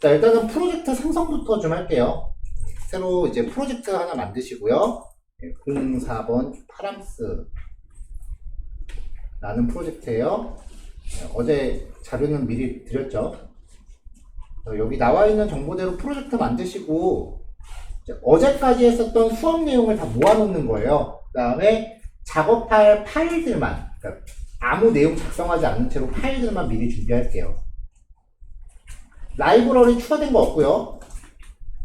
자, 일단은 프로젝트 생성부터 좀 할게요. 새로 이제 프로젝트 하나 만드시고요. 04번 파람스 라는 프로젝트예요. 네, 어제 자료는 미리 드렸죠. 어, 여기 나와 있는 정보대로 프로젝트 만드시고 어제까지 했었던 수업 내용을 다 모아놓는 거예요. 그 다음에 작업할 파일들만 그러니까 아무 내용 작성하지 않는 채로 파일들만 미리 준비할게요. 라이브러리 추가된 거 없고요.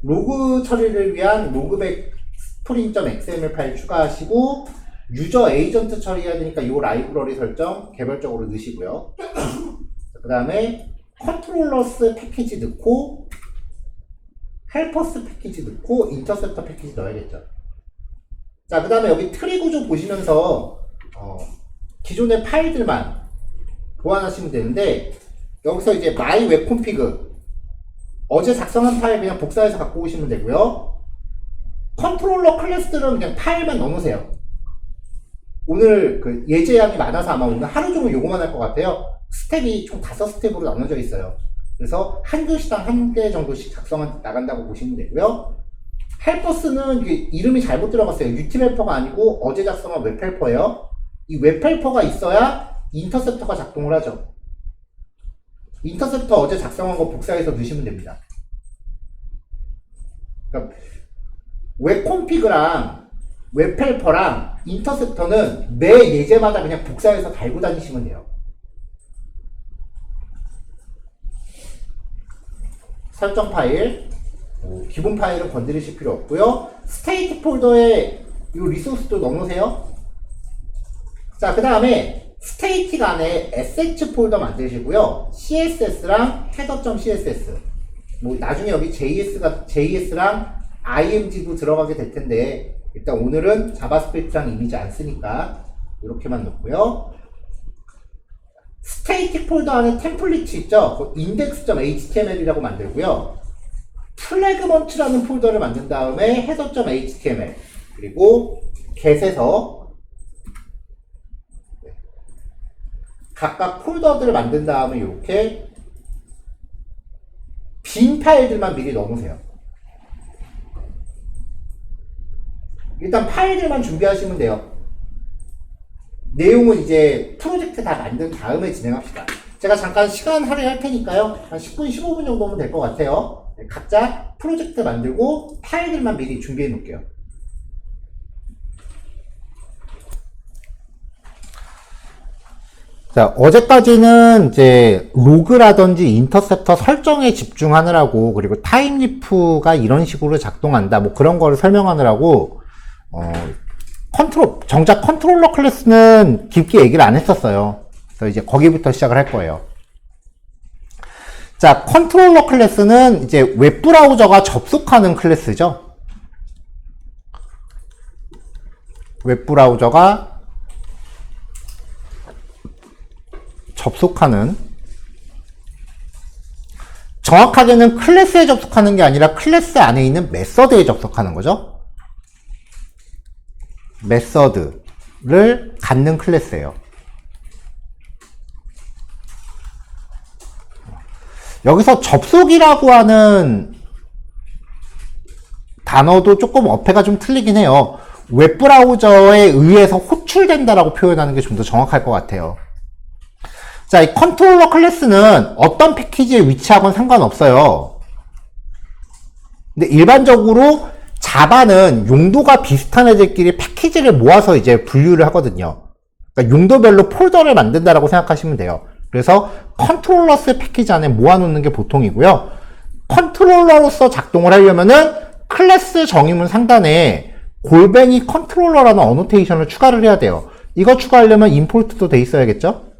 로그 처리를 위한 로그백 스토링.xml 파일 추가하시고 유저 에이전트 처리해야 되니까 이 라이브러리 설정 개별적으로 넣으시고요. 그 다음에 컨트롤러스 패키지 넣고 헬퍼스 패키지 넣고 인터셉터 패키지 넣어야겠죠. 자, 그 다음에 여기 트리 구조 보시면서 어, 기존의 파일들만 보완하시면 되는데 여기서 이제 my web config 어제 작성한 파일 그냥 복사해서 갖고 오시면 되고요. 컨트롤러 클래스들은 그냥 파일만 넣어놓으세요. 오늘 그 예제양이 많아서 아마 오늘 하루 종일 요거만 할 것 같아요. 스텝이 총 다섯 스텝으로 나눠져 있어요. 그래서 한 교시당 한 개 정도씩 작성 나간다고 보시면 되고요. 헬퍼스는 이름이 잘못 들어갔어요. 유티 헬퍼가 아니고 어제 작성한 웹 헬퍼예요. 이 웹 헬퍼가 있어야 인터셉터가 작동을 하죠. 인터셉터 어제 작성한 거 복사해서 넣으시면 됩니다. 그러니까 웹 콘피그랑 웹 헬퍼랑 인터셉터는 매 예제마다 그냥 복사해서 달고 다니시면 돼요. 설정 파일, 어, 기본 파일은 건드리실 필요 없고요. 스테이트 폴더에 이 리소스도 넣어놓으세요. 자, 그 다음에 스테이틱 안에 sh 폴더 만드시고요. css랑 header.css. 뭐 나중에 여기 js가 js랑 img도 들어가게 될 텐데 일단 오늘은 자바스크립트랑 이미지 안 쓰니까 이렇게만 넣고요. 스테이틱 폴더 안에 템플릿 있죠? 그 index.html이라고 만들고요. 플래그먼트라는 폴더를 만든 다음에 header.html 그리고 get에서 각각 폴더들을 만든 다음에 이렇게 빈 파일들만 미리 넣어놓으세요. 일단 파일들만 준비하시면 돼요. 내용은 이제 프로젝트 다 만든 다음에 진행합시다. 제가 잠깐 시간 할애할 테니까요. 한 10분, 15분 정도면 될 것 같아요. 네, 각자 프로젝트 만들고 파일들만 미리 준비해 놓을게요. 자, 어제까지는 이제 로그라든지 인터셉터 설정에 집중하느라고 그리고 타임리프가 이런 식으로 작동한다 뭐 그런 거를 설명하느라고 어, 컨트롤 정작 컨트롤러 클래스는 깊게 얘기를 안 했었어요. 그래서 이제 거기부터 시작을 할 거예요. 자, 컨트롤러 클래스는 이제 웹 브라우저가 접속하는 클래스죠. 웹 브라우저가 접속하는 정확하게는 클래스에 접속하는 게 아니라 클래스 안에 있는 메서드에 접속하는 거죠. 메서드를 갖는 클래스예요. 여기서 접속이라고 하는 단어도 조금 어폐가 좀 틀리긴 해요. 웹브라우저에 의해서 호출된다라고 표현하는 게 좀 더 정확할 것 같아요. 자, 이 컨트롤러 클래스는 어떤 패키지에 위치하건 상관없어요. 근데 일반적으로 자바는 용도가 비슷한 애들끼리 패키지를 모아서 이제 분류를 하거든요. 그러니까 용도별로 폴더를 만든다라고 생각하시면 돼요. 그래서 컨트롤러스 패키지 안에 모아놓는 게 보통이고요. 컨트롤러로서 작동을 하려면은 클래스 정의문 상단에 골뱅이 컨트롤러라는 어노테이션을 추가를 해야 돼요. 이거 추가하려면 임포트도 돼 있어야겠죠?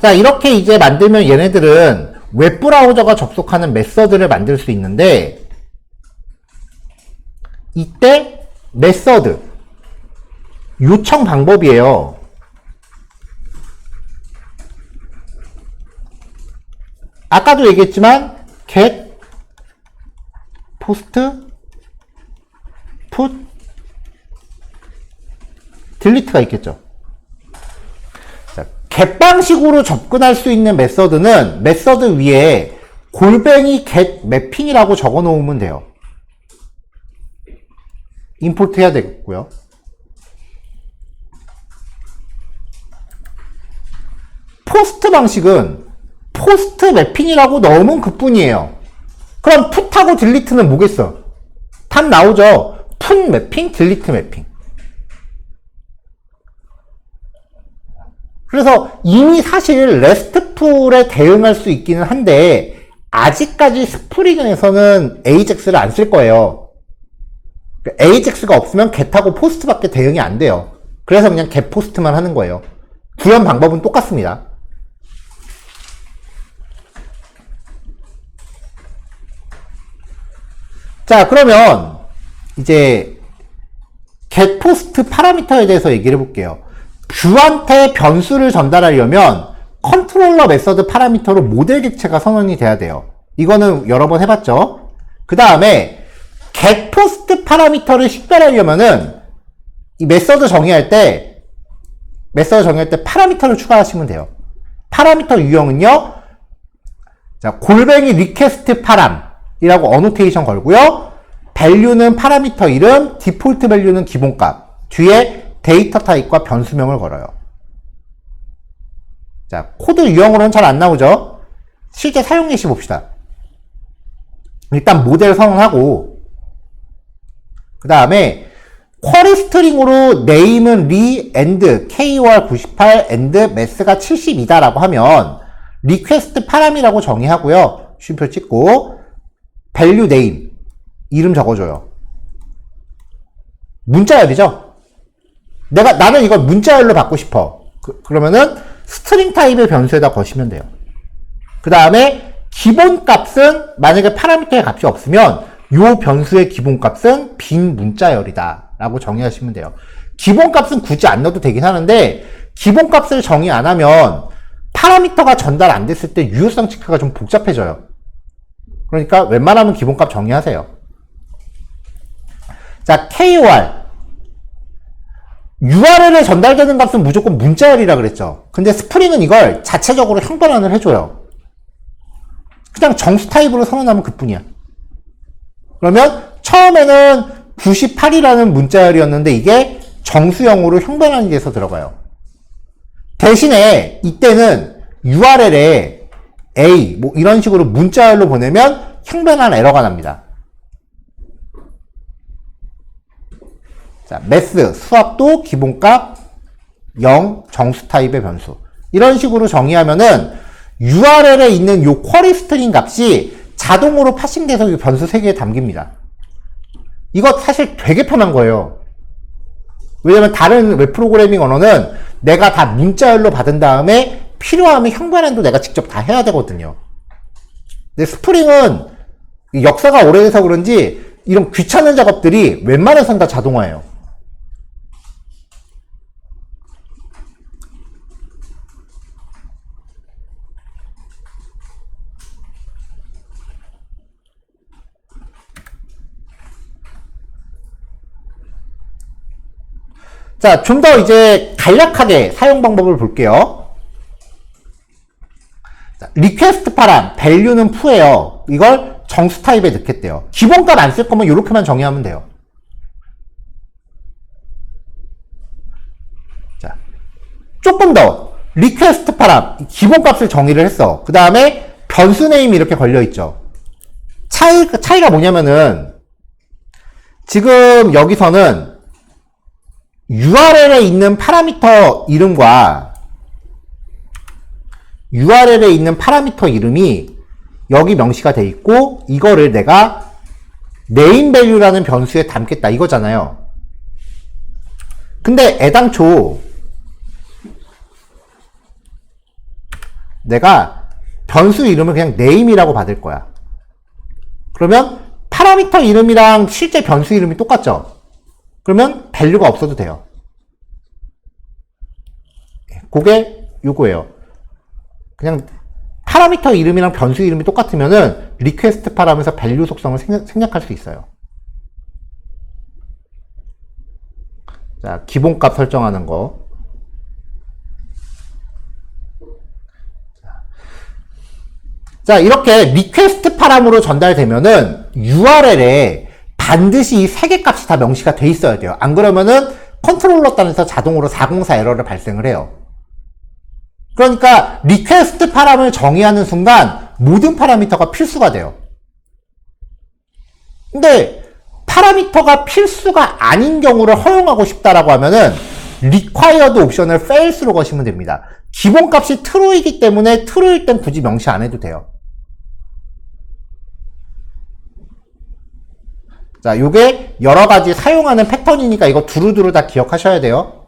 자, 이렇게 이제 만들면 얘네들은 웹 브라우저가 접속하는 메서드를 만들 수 있는데, 이때 메서드, 요청 방법이에요. 아까도 얘기했지만, get, post, put, delete가 있겠죠. 자, get 방식으로 접근할 수 있는 메서드는 메서드 위에 골뱅이 get 매핑이라고 적어 놓으면 돼요. 임포트 해야 되겠고요. 포스트 방식은 포스트 매핑이라고 넣으면 그뿐이에요. 그럼 풋하고 딜리트는 뭐겠어? 답 나오죠. 풋 매핑, 딜리트 매핑. 그래서 이미 사실 레스트풀에 대응할 수 있기는 한데 아직까지 스프링에서는 AJAX를 안 쓸 거예요. AJAX가 없으면 get하고 포스트밖에 대응이 안 돼요. 그래서 그냥 get 포스트만 하는 거예요. 구현 방법은 똑같습니다. 자, 그러면 이제 getPost 파라미터에 대해서 얘기를 해볼게요. 뷰한테 변수를 전달하려면 컨트롤러 메서드 파라미터로 모델 객체가 선언이 돼야 돼요. 이거는 여러 번 해봤죠. 그 다음에 getPost 파라미터를 식별하려면은 이 메서드 정의할 때 메서드 정의할 때 파라미터를 추가하시면 돼요. 파라미터 유형은요. 자, 골뱅이 리퀘스트 파람이라고 어노테이션 걸고요. 밸류는 파라미터 이름, 디폴트 밸류는 기본값. 뒤에 데이터 타입과 변수명을 걸어요. 자, 코드 유형으로는 잘 안 나오죠? 실제 사용 예시 봅시다. 일단 모델 선언하고, 그 다음에 쿼리 스트링으로 네임은 리, 엔드, KOR 98, 엔드, 매스가 72다라고 하면 리퀘스트 파람이라고 정의하고요. 쉼표 찍고 value name 이름 적어줘요. 문자열이죠. 내가 나는 이걸 문자열로 받고 싶어. 그, 그러면은 스트링 타입의 변수에다 거시면 돼요. 그 다음에 기본 값은 만약에 파라미터의 값이 없으면 요 변수의 기본 값은 빈 문자열이다 라고 정의하시면 돼요. 기본 값은 굳이 안 넣어도 되긴 하는데 기본 값을 정의 안 하면 파라미터가 전달 안 됐을 때 유효성 체크가 좀 복잡해져요. 그러니까 웬만하면 기본값 정의하세요. 자, KOR. URL에 전달되는 값은 무조건 문자열이라 그랬죠. 근데 스프링은 이걸 자체적으로 형변환을 해줘요. 그냥 정수 타입으로 선언하면 그 뿐이야. 그러면 처음에는 98이라는 문자열이었는데 이게 정수형으로 형변환이 돼서 들어가요. 대신에 이때는 URL에 A 뭐 이런 식으로 문자열로 보내면 형변환 에러가 납니다. 자, 매스 수압도 기본값 0 정수 타입의 변수 이런 식으로 정의하면은 URL에 있는 요 쿼리 스트링 값이 자동으로 파싱돼서 이 변수 3개에 담깁니다. 이거 사실 되게 편한 거예요. 왜냐면 다른 웹 프로그래밍 언어는 내가 다 문자열로 받은 다음에 필요하면 형변환도 내가 직접 다 해야 되거든요. 근데 스프링은 역사가 오래돼서 그런지 이런 귀찮은 작업들이 웬만해선 다 자동화예요. 자, 좀 더 이제 간략하게 사용 방법을 볼게요. 자, 리퀘스트 파람, 밸류는 푸예요. 이걸 정수 타입에 넣겠대요. 기본값 안 쓸 거면 이렇게만 정의하면 돼요. 자, 조금 더 리퀘스트 파람, 기본값을 정의를 했어. 그 다음에 변수 네임이 이렇게 걸려 있죠. 차이, 차이가 뭐냐면은 지금 여기서는 URL에 있는 파라미터 이름과 URL에 있는 파라미터 이름이 여기 명시가 돼 있고 이거를 내가 name value라는 변수에 담겠다 이거잖아요. 근데 애당초 내가 변수 이름을 그냥 name이라고 받을 거야. 그러면 파라미터 이름이랑 실제 변수 이름이 똑같죠? 그러면 밸류가 없어도 돼요. 예, 그게 요거예요. 그냥 파라미터 이름이랑 변수 이름이 똑같으면은 리퀘스트 파라면서 밸류 속성을 생략, 할수 있어요. 자, 기본값 설정하는 거. 자, 이렇게 리퀘스트 파람으로 전달되면은 URL에 반드시 이 세 개 값이 다 명시가 돼 있어야 돼요. 안 그러면은 컨트롤러 단에서 자동으로 404 에러를 발생을 해요. 그러니까 리퀘스트 파람을 정의하는 순간 모든 파라미터가 필수가 돼요. 근데 파라미터가 필수가 아닌 경우를 허용하고 싶다라고 하면은 required 옵션을 fails로 거시면 됩니다. 기본값이 true이기 때문에 true일 땐 굳이 명시 안 해도 돼요. 자, 요게 여러 가지 사용하는 패턴이니까 이거 두루두루 다 기억하셔야 돼요.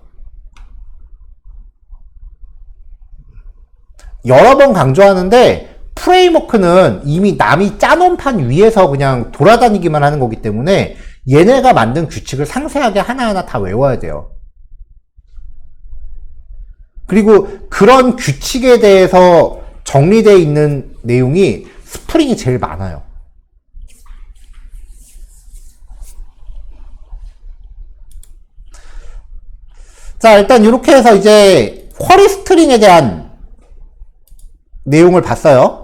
여러 번 강조하는데 프레임워크는 이미 남이 짜놓은 판 위에서 그냥 돌아다니기만 하는 거기 때문에 얘네가 만든 규칙을 상세하게 하나하나 다 외워야 돼요. 그리고 그런 규칙에 대해서 정리되어 있는 내용이 스프링이 제일 많아요. 자, 일단 이렇게 해서 이제 쿼리 스트링에 대한 내용을 봤어요.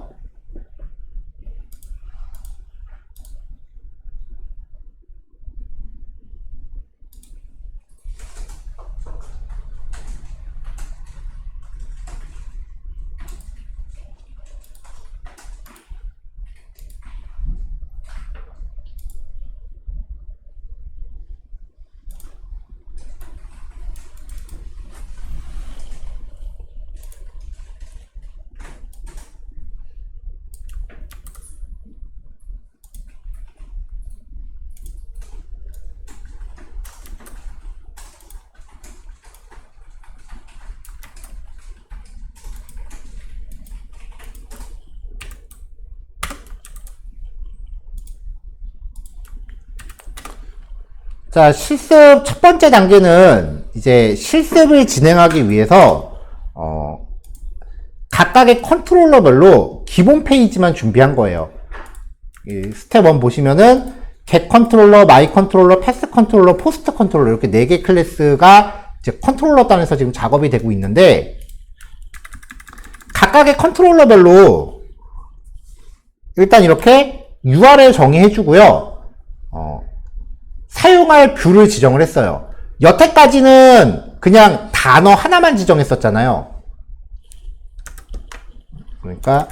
자, 실습 첫 번째 단계는 이제 실습을 진행하기 위해서 어, 각각의 컨트롤러별로 기본 페이지만 준비한 거예요. 이 스텝 1 보시면은 get 컨트롤러, my 컨트롤러, 패스 컨트롤러, 포스트 컨트롤러 이렇게 네개 클래스가 이제 컨트롤러 단에서 지금 작업이 되고 있는데 각각의 컨트롤러별로 일단 이렇게 URL 정의해 주고요. 어, 사용할 뷰를 지정을 했어요. 여태까지는 그냥 단어 하나만 지정했었잖아요. 그러니까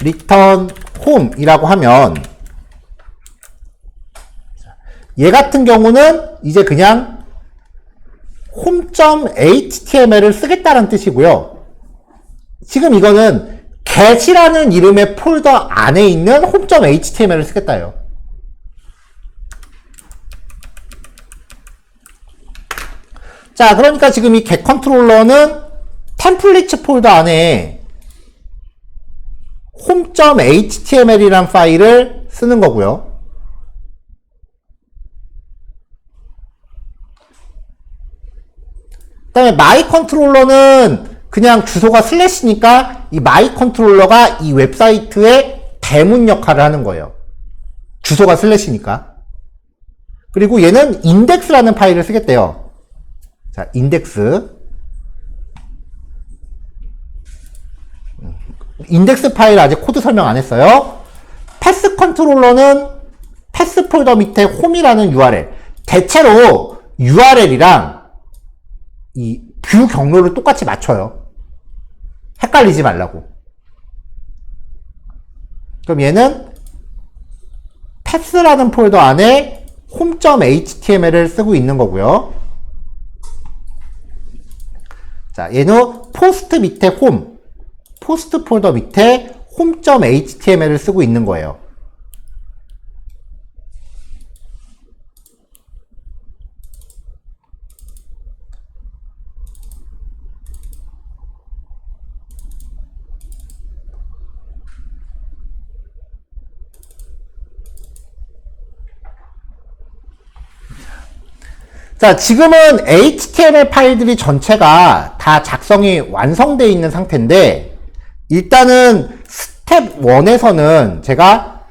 return home이라고 하면 얘 같은 경우는 이제 그냥 home.html을 쓰겠다는 뜻이고요. 지금 이거는 get이라는 이름의 폴더 안에 있는 home.html을 쓰겠다예요. 자, 그러니까 지금 이 get 컨트롤러는 템플릿 폴더 안에 home.html이란 파일을 쓰는 거고요. 그 다음에 my 컨트롤러는 그냥 주소가 슬래시니까 이 my 컨트롤러가 이 웹사이트의 대문 역할을 하는 거예요. 주소가 슬래시니까. 그리고 얘는 인덱스라는 파일을 쓰겠대요. 자, 인덱스. 인덱스 파일 아직 코드 설명 안 했어요. 패스 컨트롤러는 패스 폴더 밑에 홈이라는 URL. 대체로 URL이랑 이 뷰 경로를 똑같이 맞춰요. 헷갈리지 말라고. 그럼 얘는 패스라는 폴더 안에 home.html을 쓰고 있는 거고요. 자, 얘는 포스트 밑에 홈, 포스트 폴더 밑에 home.html을 쓰고 있는 거예요. 자, 지금은 HTML 파일들이 전체가 다 작성이 완성되어 있는 상태인데, 일단은 스텝 1에서는 제가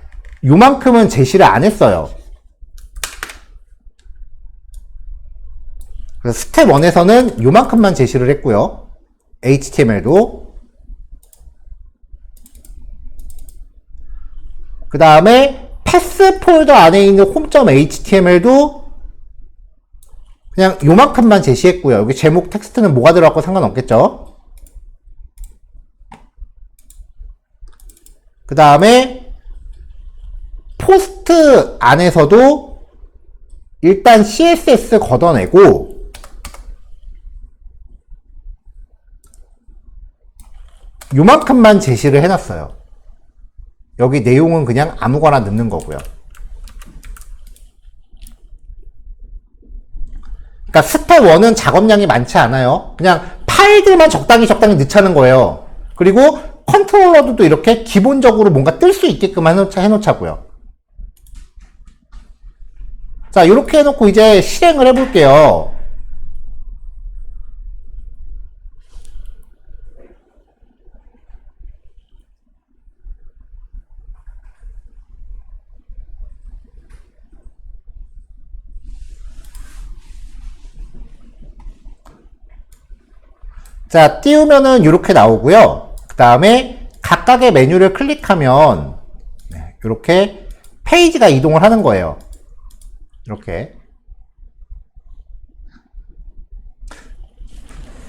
요만큼은 제시를 안 했어요. 스텝 1에서는 요만큼만 제시를 했고요. HTML도. 그 다음에 패스 폴더 안에 있는 홈.html도 그냥 요만큼만 제시했고요. 여기 제목 텍스트는 뭐가 들어갔고 상관없겠죠? 그 다음에 포스트 안에서도 일단 CSS 걷어내고 요만큼만 제시를 해놨어요. 여기 내용은 그냥 아무거나 넣는 거고요. 그러니까 스텝 1은 작업량이 많지 않아요. 그냥 파일들만 적당히 적당히 넣자는 거예요. 그리고 컨트롤러도 또 이렇게 기본적으로 뭔가 뜰 수 있게끔 해놓자, 해놓자고요. 자, 이렇게 해놓고 이제 실행을 해볼게요. 자, 띄우면은 이렇게 나오고요. 그 다음에 각각의 메뉴를 클릭하면 이렇게 페이지가 이동을 하는 거예요. 이렇게.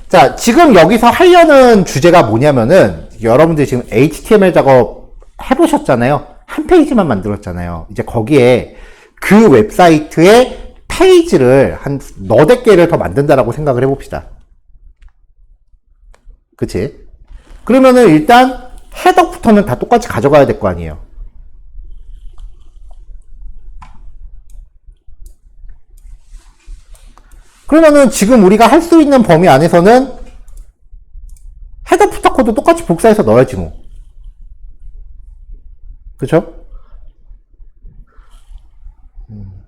자, 지금 여기서 하려는 주제가 뭐냐면은 여러분들이 지금 HTML 작업 해보셨잖아요. 한 페이지만 만들었잖아요. 이제 거기에 그 웹사이트의 페이지를 한 너댓 개를 더 만든다라고 생각을 해봅시다. 그치? 그러면은 일단 헤더부터는 다 똑같이 가져가야 될 거 아니에요. 그러면은 지금 우리가 할 수 있는 범위 안에서는 헤더 푸터 코드 똑같이 복사해서 넣어야지 뭐. 그쵸? 음.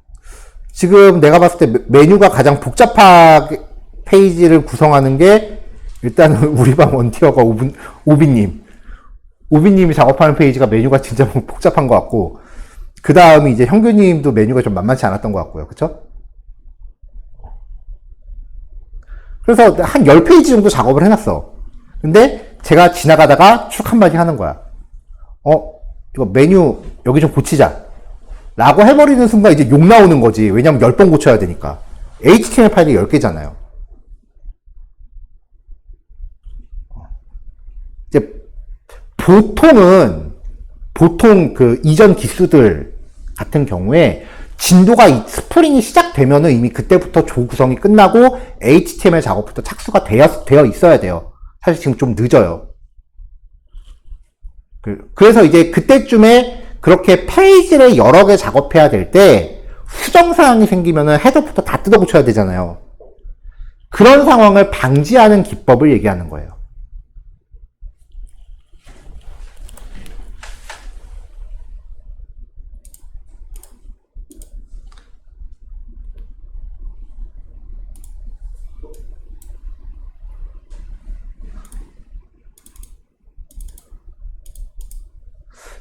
지금 내가 봤을 때 메- 메뉴가 가장 복잡하게 페이지를 구성하는 게 일단은 우리 방 원티어가 오빈, 오비님. 오비님이 작업하는 페이지가 메뉴가 진짜 복잡한 것 같고, 그 다음에 이제 형규님도 메뉴가 좀 만만치 않았던 것 같고요. 그쵸? 그래서 한 10페이지 정도 작업을 해놨어. 근데 제가 지나가다가 축 한마디 하는 거야. 어, 이거 메뉴 여기 좀 고치자. 라고 해버리는 순간 이제 욕 나오는 거지. 왜냐면 10번 고쳐야 되니까. HTML 파일이 10개잖아요. 이제 보통은 보통 그 이전 기수들 같은 경우에 진도가 이- 스프링이 시작되면은 이미 그때부터 조 구성이 끝나고 HTML 작업부터 착수가 되어, 되어 있어야 돼요. 사실 지금 좀 늦어요. 그- 그래서 이제 그때쯤에 그렇게 페이지를 여러 개 작업해야 될 때 수정 사항이 생기면은 헤더부터 다 뜯어 고쳐야 되잖아요. 그런 상황을 방지하는 기법을 얘기하는 거예요.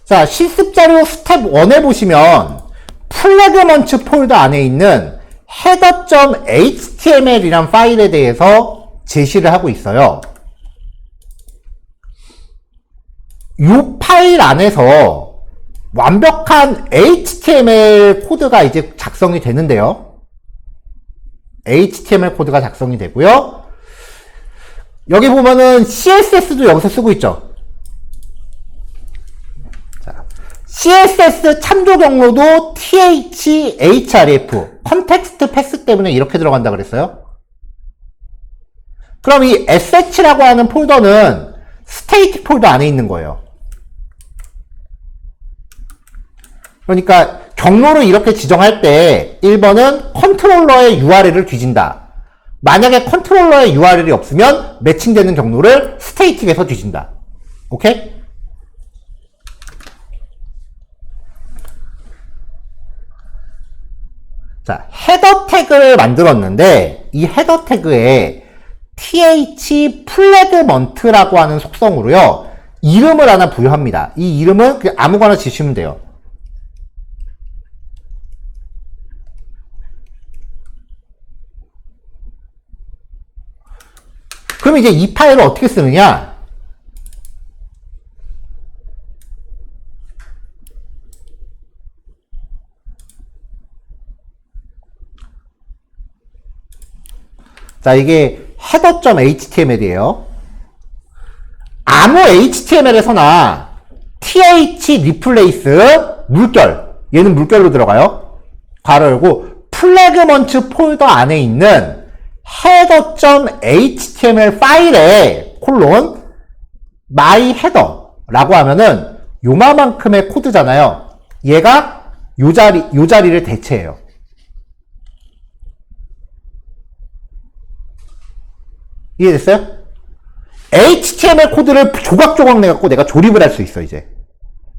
자, 실습 자료 스텝 1에 보시면 플래그먼트 폴더 안에 있는 header.html이란 파일에 대해서 제시를 하고 있어요. 이 파일 안에서 완벽한 HTML 코드가 이제 작성이 되는데요. HTML 코드가 작성이 되고요. 여기 보면은 CSS도 여기서 쓰고 있죠. CSS 참조 경로도 THRF 컨텍스트 패스 때문에 이렇게 들어간다 그랬어요. 그럼 이 SH라고 하는 폴더는 스테이틱 폴더 안에 있는 거예요. 그러니까 경로를 이렇게 지정할 때 1번은 컨트롤러의 URL을 뒤진다. 만약에 컨트롤러의 URL이 없으면 매칭되는 경로를 스테이틱에서 뒤진다. 오케이? 자, 헤더 태그를 만들었는데 이 헤더 태그에 th 플래그먼트라고 하는 속성으로요. 이름을 하나 부여합니다. 이 이름은 아무거나 지시면 돼요. 그럼 이제 이 파일을 어떻게 쓰느냐? 자, 이게 header.html이에요. 아무 HTML에서나 th replace 물결 얘는 물결로 들어가요. 괄호 열고 플래그먼트 폴더 안에 있는 header.html 파일에 콜론 my header라고 하면은 요마만큼의 코드잖아요. 얘가 요 자리 요 자리를 대체해요. 이해됐어요? HTML 코드를 조각조각 내갖고 내가 조립을 할 수 있어, 이제.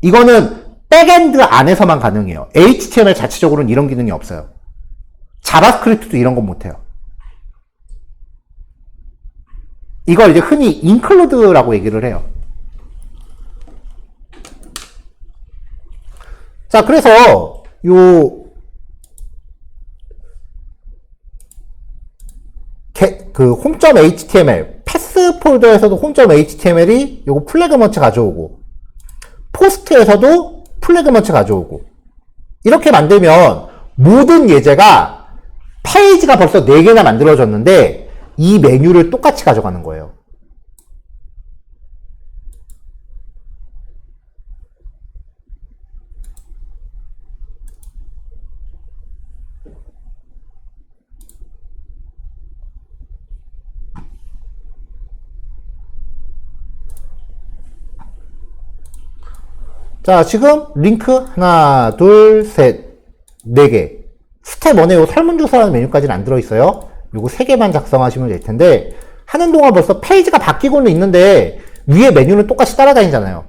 이거는 백엔드 안에서만 가능해요. HTML 자체적으로는 이런 기능이 없어요. 자바스크립트도 이런 건 못해요. 이걸 이제 흔히 include라고 얘기를 해요. 자, 그래서 요 그 홈.html 패스 폴더에서도 홈.html이 요거 플래그먼트 가져오고 포스트에서도 플래그먼트 가져오고 이렇게 만들면 모든 예제가 페이지가 벌써 4개나 만들어졌는데 이 메뉴를 똑같이 가져가는 거예요. 자, 지금 링크 하나, 둘, 셋, 네 개. 스텝 1에 요 설문조사라는 메뉴까지는 안 들어있어요. 요거 세 개만 작성하시면 될 텐데, 하는 동안 벌써 페이지가 바뀌고는 있는데, 위에 메뉴는 똑같이 따라다니잖아요.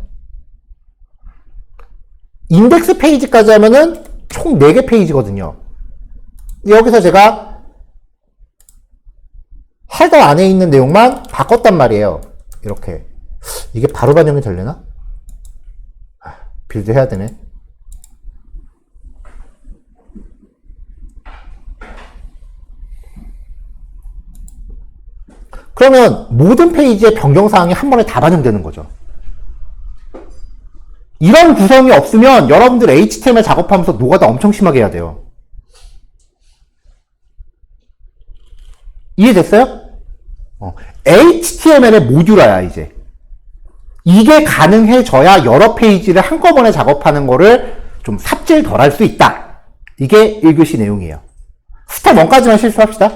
인덱스 페이지까지 하면은 총 4개 페이지거든요. 여기서 제가 헤더 안에 있는 내용만 바꿨단 말이에요. 이렇게. 이게 바로 반영이 되려나? 빌드 해야 되네. 그러면 모든 페이지의 변경사항이 한 번에 다 반영되는 거죠. 이런 구성이 없으면 여러분들 HTML 작업하면서 노가다 엄청 심하게 해야 돼요. 이해됐어요? 어, HTML의 모듈화야, 이제. 이게 가능해져야 여러 페이지를 한꺼번에 작업하는 거를 좀 삽질 덜 할 수 있다. 이게 1교시 내용이에요. 스텝 1까지만 실수합시다.